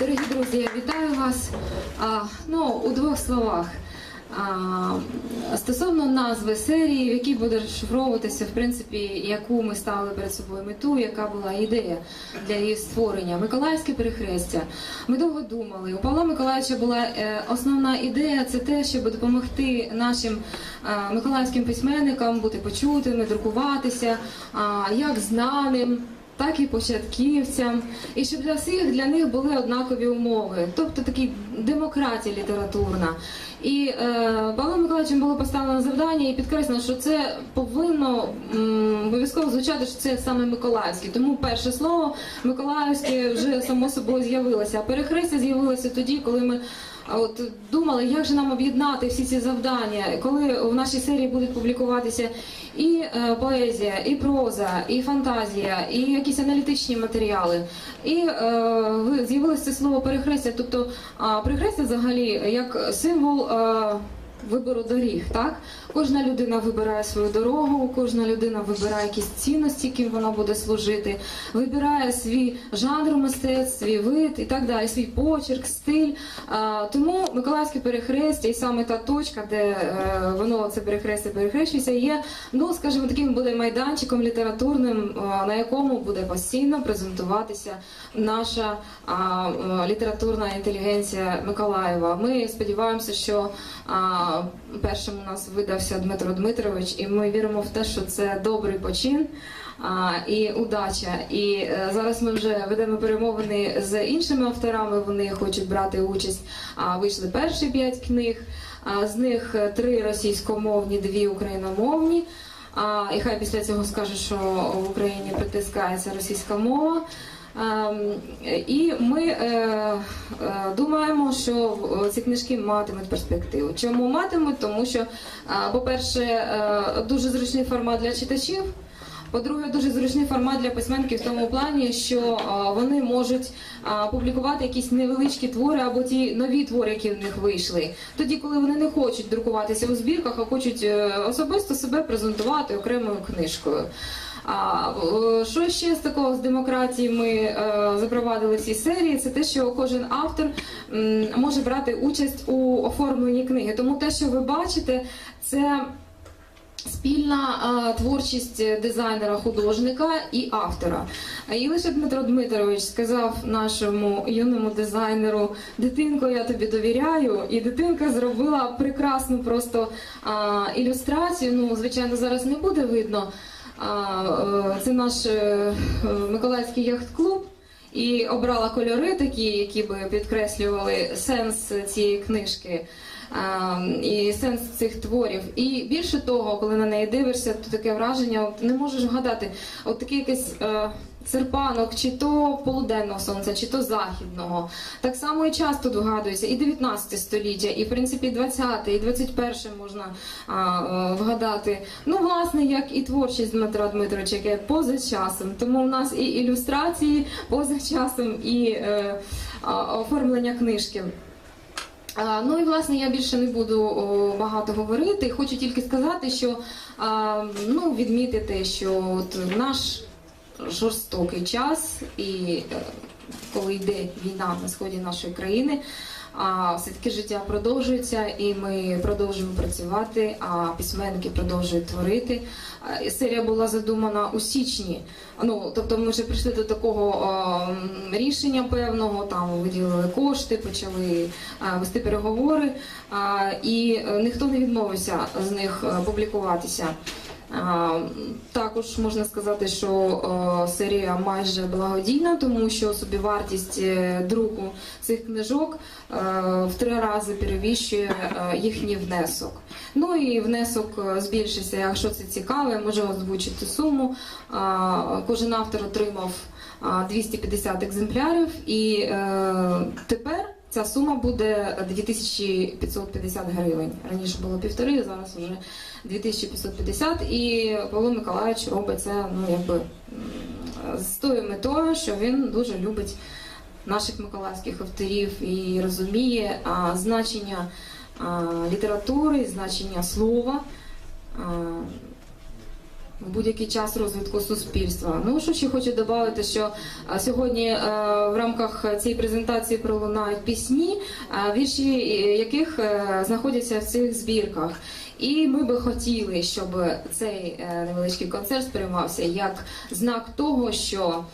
Дорогі друзі, я вітаю вас. Ну, у двох словах. Стосовно назви серії, в якій буде розшифровуватися, в принципі, яку ми ставили перед собою мету, яка була ідея для її створення. Миколаївське перехрестя. Ми довго думали. У Павла Миколаївича була е, основна ідея це те, щоб допомогти нашим е, миколаївським письменникам бути почутими, друкуватися, а, як знаним так і початківцям, і щоб для всіх для них були однакові умови, тобто такі демократія літературна. І е, Павлом Миколаївичем було поставлено завдання і підкреслено, що це повинно обов'язково звучати, що це саме Миколаївське. Тому перше слово Миколаївське вже само собою з'явилося. А перехрестя з'явилося тоді, коли ми. От думали, як же нам об'єднати всі ці завдання, коли в нашій серії будуть публікуватися і е, поезія, і проза, і фантазія, і якісь аналітичні матеріали. І е, ви- з'явилося це слово перехрестя. Тобто перехрестя взагалі як символ. Е, Вибору доріг, так кожна людина вибирає свою дорогу, кожна людина вибирає якісь цінності, яким вона буде служити, вибирає свій жанр мистецтв, свій вид і так далі, свій почерк, стиль. Тому Миколаївське перехрестя, і саме та точка, де е, воно це перехрестя перехрещується, є, ну скажімо, таким буде майданчиком літературним, е, на якому буде постійно презентуватися наша е, літературна інтелігенція Миколаєва. Ми сподіваємося, що першим у нас видався Дмитро Дмитрович, і ми віримо в те, що це добрий почин. І удача. І е, зараз ми вже ведемо перемовини з іншими авторами. Вони хочуть брати участь. Вийшли перші п'ять книг. З них три російськомовні, дві україномовні. А, і хай після цього скажуть, що в Україні притискається російська мова. Ем, І ми е, е, думаємо, що ці книжки матимуть перспективу. Чому матимуть? Тому що, е, по-перше, дуже зручний формат для читачів. По-друге, дуже зручний формат для письменників в тому плані, що вони можуть публікувати якісь невеличкі твори або ті нові твори, які в них вийшли. Тоді, коли вони не хочуть друкуватися у збірках, а хочуть особисто себе презентувати окремою книжкою. А що ще з такого з демократії ми е, запровадили в цій серії? Це те, що кожен автор може брати участь у оформленні книги. Тому те, що ви бачите, це. Спільна е, творчість дизайнера, художника і автора. І лише Дмитро Дмитрович сказав нашому юному дизайнеру: дитинко, я тобі довіряю. І дитинка зробила прекрасну просто а, ілюстрацію. Ну, звичайно, зараз не буде видно. А, е, це наш е, Миколаївський яхт-клуб. І обрала кольори такі, які би підкреслювали сенс цієї книжки. А, і сенс цих творів. І більше того, коли на неї дивишся, то таке враження, от не можеш вгадати, от такий якесь. е, серпанок, чи то полуденного сонця, чи то західного. Так само і час тут вгадується, і 19 століття, і в принципі 20, і 21 можна а, е, вгадати. Ну, власне, як і творчість Дмитра Дмитровича, яке поза часом. Тому у нас і ілюстрації поза часом, і е, а, оформлення книжки. Ну і власне я більше не буду багато говорити. Хочу тільки сказати, що ну, відмітити, що от наш жорстокий час, і е, коли йде війна на сході нашої країни, а все-таки життя продовжується, і ми продовжуємо працювати, а письменники продовжують творити. Серія була задумана у січні. Ну тобто, ми вже прийшли до такого рішення певного. Там виділили кошти, почали а, вести переговори, і е, ніхто не відмовився з них е, публікуватися. Також можна сказати, що е, серія майже благодійна, тому що собівартість е, друку цих книжок е, в три рази перевищує е, їхній внесок. Ну і внесок збільшився. Якщо це цікаво, я можу озвучити суму. Кожен автор отримав а, 250 екземплярів, і тепер. Ця сума буде 2550 гривень. Раніше було півтори, зараз вже 2550. І Павло Миколаївич робить це ну, якби, з тою метою, що він дуже любить наших миколаївських авторів і розуміє а, значення а, літератури, значення слова. А, в будь-який час розвитку суспільства. Ну що ще хочу додати, що сьогодні е, в рамках цієї презентації пролунають пісні, вірші е, яких е, знаходяться в цих збірках. І ми би хотіли, щоб цей е, невеличкий концерт сприймався як знак того, що.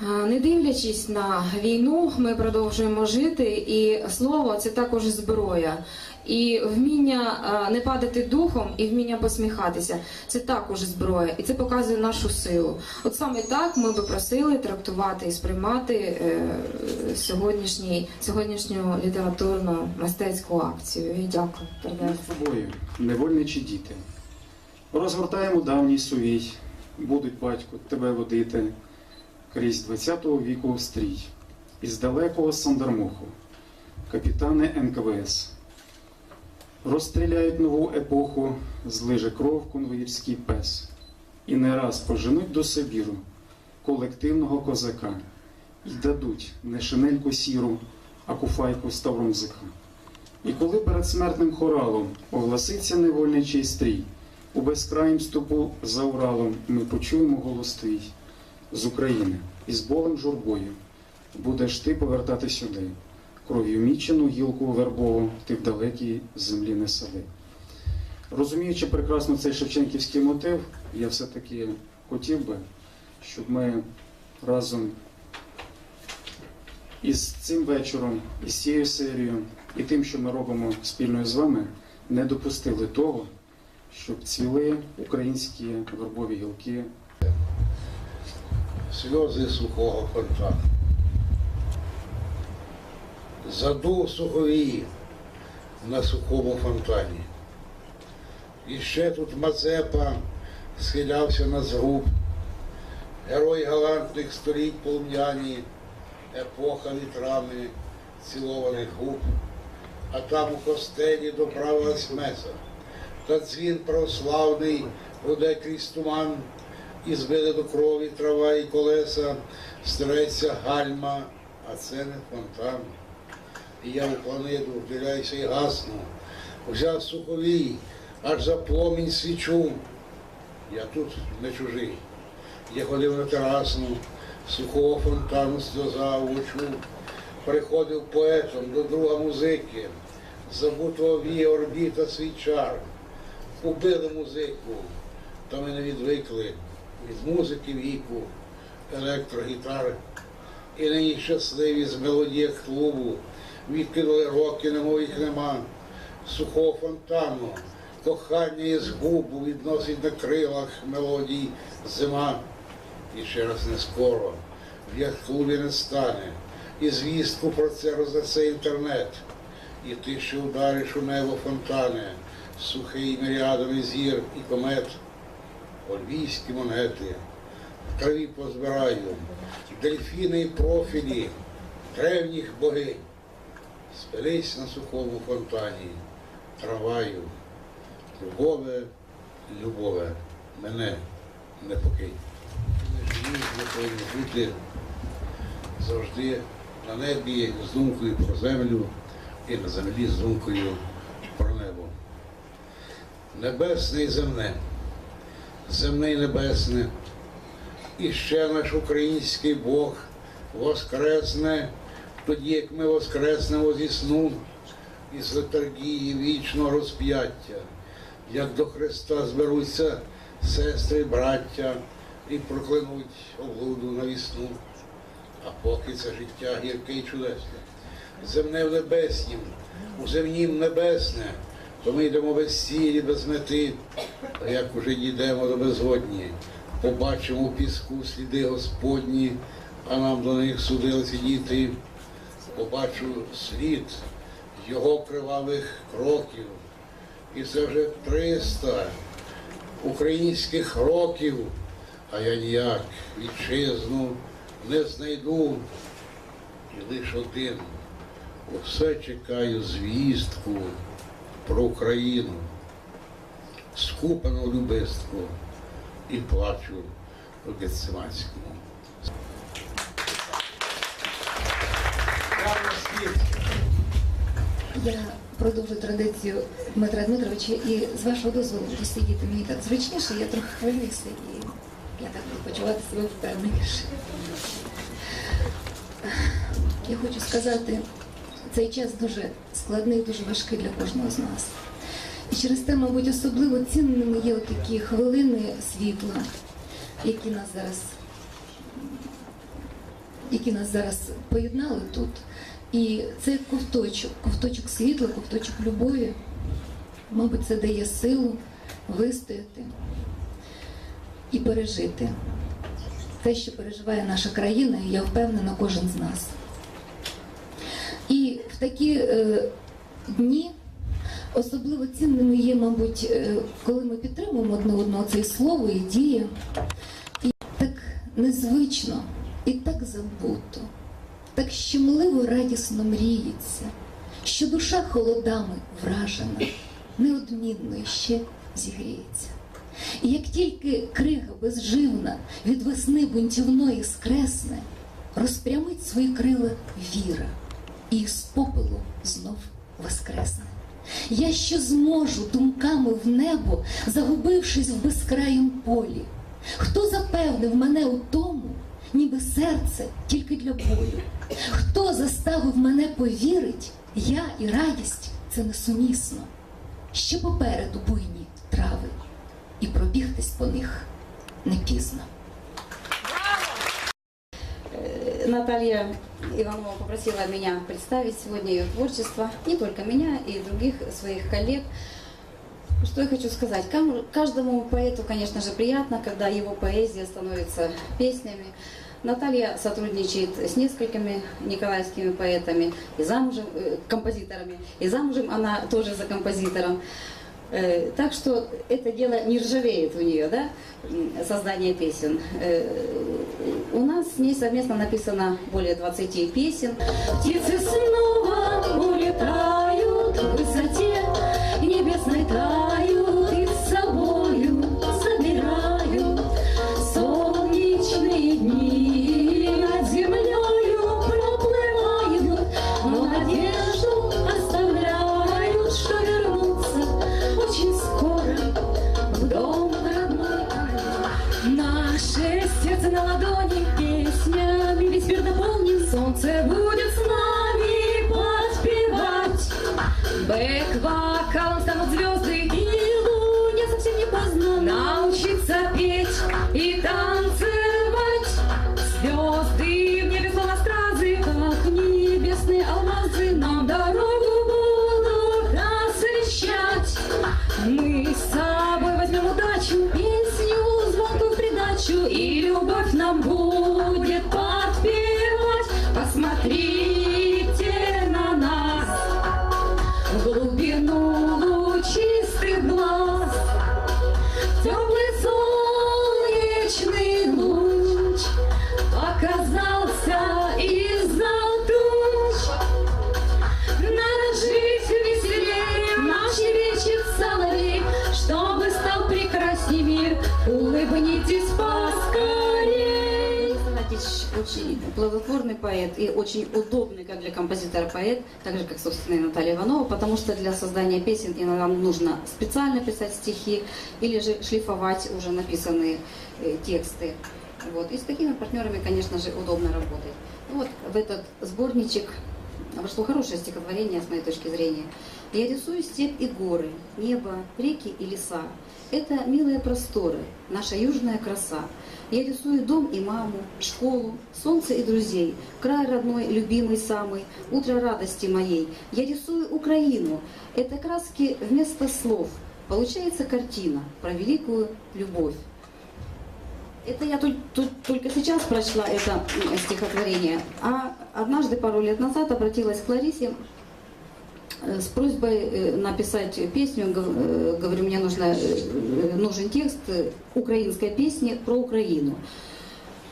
Не дивлячись на війну, ми продовжуємо жити, і слово це також зброя. І вміння не падати духом і вміння посміхатися це також зброя, і це показує нашу силу. От саме так ми би просили трактувати і сприймати е, сьогоднішній, сьогоднішню літературну мистецьку акцію. І дякую. Передаю. Над тобою, невольничі діти. Розгортаємо давній сувій, будуть батько тебе водити крізь 20-го віку стрій, із далекого Сандармоху, капітани НКВС. Розстріляють нову епоху, злиже кров конвоїрський пес, і не раз поженуть до Сибіру колективного козака, і дадуть не шинельку сіру, а куфайку ставромзика. І коли перед смертним хоралом огласиться невольничий стрій, у безкраїм ступу за Уралом ми почуємо голос твій з України і з болем журбою будеш ти повертати сюди, кров'ю мічену гілку вербову ти в далекій землі не сади. Розуміючи прекрасно цей шевченківський мотив, я все-таки хотів би, щоб ми разом із цим вечором, із цією серією, і тим, що ми робимо спільно з вами, не допустили того, щоб цвіли українські вербові гілки сльози сухого фонтану. Задув суховії на сухому фонтані. І ще тут Мазепа схилявся на зруб, герой галантних століть полум'яні, епоха вітрами цілованих губ, а там у костелі доправилась меса, та дзвін православний гуде крізь туман, і збили до крові трава і колеса, стреться гальма, а це не фонтан. І я у планету вділяюся і гасну, взяв суховій, аж за пломінь свічу. Я тут не чужий. Я ходив на терасну, сухого фонтану сльоза очу. Приходив поетом до друга музики, забутого віє орбіта свій чар. Убили музику, та ми не відвикли від музики віку, електрогітари. І нині щасливі з мелодії клубу, відкинули роки, немов їх нема, сухого фонтану, кохання із губу відносить на крилах мелодій зима. І ще раз не скоро, в як клубі не стане, і звістку про це рознесе інтернет. І ти, що удариш у небо фонтани, сухий міріадами зір і комет, ольвійські монети, в траві позбираю, дельфіни і профілі. Древніх богинь. Спились на сухому фонтані, траваю, любове, любове, мене не покинь. Бути завжди на небі з думкою про землю і на землі з думкою про небо. Небесне і земне, земне і небесне, і ще наш український Бог воскресне, тоді як ми воскреснемо зі сну із летаргії вічного розп'яття, як до Христа зберуться сестри, браття і проклянуть облуду на вісну. А поки це життя гірке і чудесне, земне в небеснім, у земнім небесне, то ми йдемо без цілі, без мети, а як уже дійдемо до безгодні, побачимо у піску сліди Господні, а нам до них судилися діти. Побачу слід його кривавих кроків. І це вже 300 українських років, а я ніяк вітчизну не знайду. І лиш один усе чекаю звістку про Україну, скупану любистку і плачу у Гециманському. Я продовжу традицію Дмитра Дмитровича і з вашого дозволу посидіти мені так зручніше, я трохи хвилююся і я так буду почувати себе впевненіше. Я хочу сказати, цей час дуже складний, дуже важкий для кожного з нас. І через те, мабуть, особливо цінними є такі хвилини світла, які нас зараз, які нас зараз поєднали тут. І це як ковточок, ковточок світла, ковточок любові. Мабуть, це дає силу вистояти і пережити те, що переживає наша країна, і я впевнена, кожен з нас. І в такі е, дні особливо цінними є, мабуть, е, коли ми підтримуємо одне одного це слово, і дія. І так незвично, і так забуто, так щемливо радісно мріється, що душа холодами вражена, неодмінно ще зігріється. І як тільки крига безживна від весни бунтівної скресне, розпрямить свої крила віра, і з попелу знов воскресне. Я ще зможу думками в небо, загубившись в безкраїм полі. Хто запевнив мене у тому, ніби серце тільки для болю? Хто заставив мене повірить, я і радість це несумісно. Ще попереду буйні трави, і пробігтись по них не пізно. Наталья Иванова попросила меня представить сегодня ее творчество, не только меня, и других своих коллег. Что я хочу сказать? Каждому поэту, конечно же, приятно, когда его поэзия становится песнями. Наталья сотрудничает с несколькими николаевскими поэтами и замужем, э, композиторами, и замужем она тоже за композитором. Э, Так что это дело не ржавеет у нее, да, создание песен. Э, У нас с ней совместно написано более 20 песен. Птицы снова улетают в высоте небесной тают и с собою забирают солнечные дни над землею проплывают, надежду оставляют, что вернутся очень скоро в дом родной. Наше сердце на ладони мир наполнен, солнце будет с нами подпевать. Бэк-вокалом станут звезды, и луне совсем не поздно научиться петь и танцевать. Звезды в небе словно стразы, как небесные алмазы, нам дорогу будут освещать. Мы с собой возьмем удачу, песню звонкую в придачу, и любовь нам будет Санатич очень плодотворный поэт и очень удобный как для композитора поэт, так же как, собственно, и Наталья Иванова, потому что для создания песен иногда нужно специально писать стихи или же шлифовать уже написанные э, тексты. Вот. И с такими партнерами, конечно же, удобно работать. Ну Вот в этот сборничек вошло хорошее стихотворение, с моей точки зрения. Я рисую степь и горы, небо, реки и леса. Это милые просторы, наша южная краса. Я рисую дом и маму, школу, солнце и друзей, край родной, любимый самый, утро радости моей. Я рисую Украину. Это краски вместо слов. Получается картина про великую любовь. Это я толь- толь- только сейчас прочла это стихотворение, а однажды пару лет назад обратилась к Ларисе с просьбой э, написать песню. Гов- э, Говорю, мне нужно, э, нужен текст э, української пісні про Україну.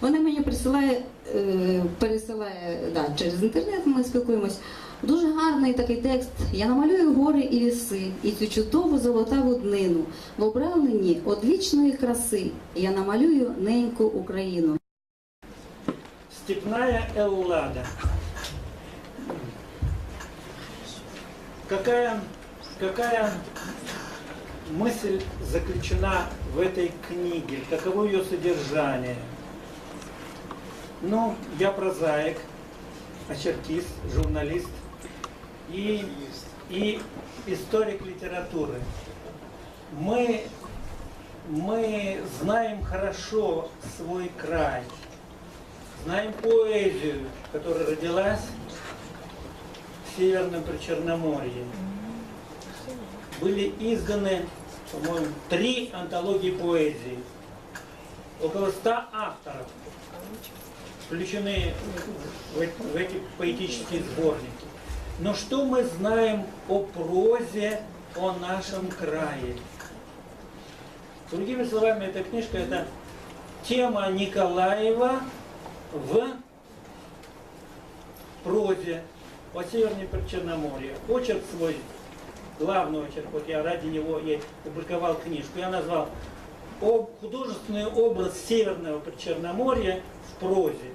Вона мені присилає, е, пересилає да, через інтернет, ми спілкуємось. Дуже гарний такий текст. Я намалюю гори і ліси, і цю чудову золотаву днину. В обравленні одвічної краси я намалюю неньку Україну. Степная Эллада. Какая, какая мысль заключена в этой книге, каково ее содержание. Ну, я прозаик, очеркист, журналист и, и историк литературы. Мы, мы знаем хорошо свой край, знаем поэзию, которая родилась в Северном Причерноморье. Были изданы, по-моему, три антологии поэзии. Около ста авторов включены в эти, поэтические сборники. Но что мы знаем о прозе, о нашем крае? Другими словами, эта книжка это тема Николаева в прозе о Северном Причерноморье. Очерк свой, главный очерк, вот я ради него и публиковал книжку, я назвал «Художественный образ Северного Причерноморья в прозе».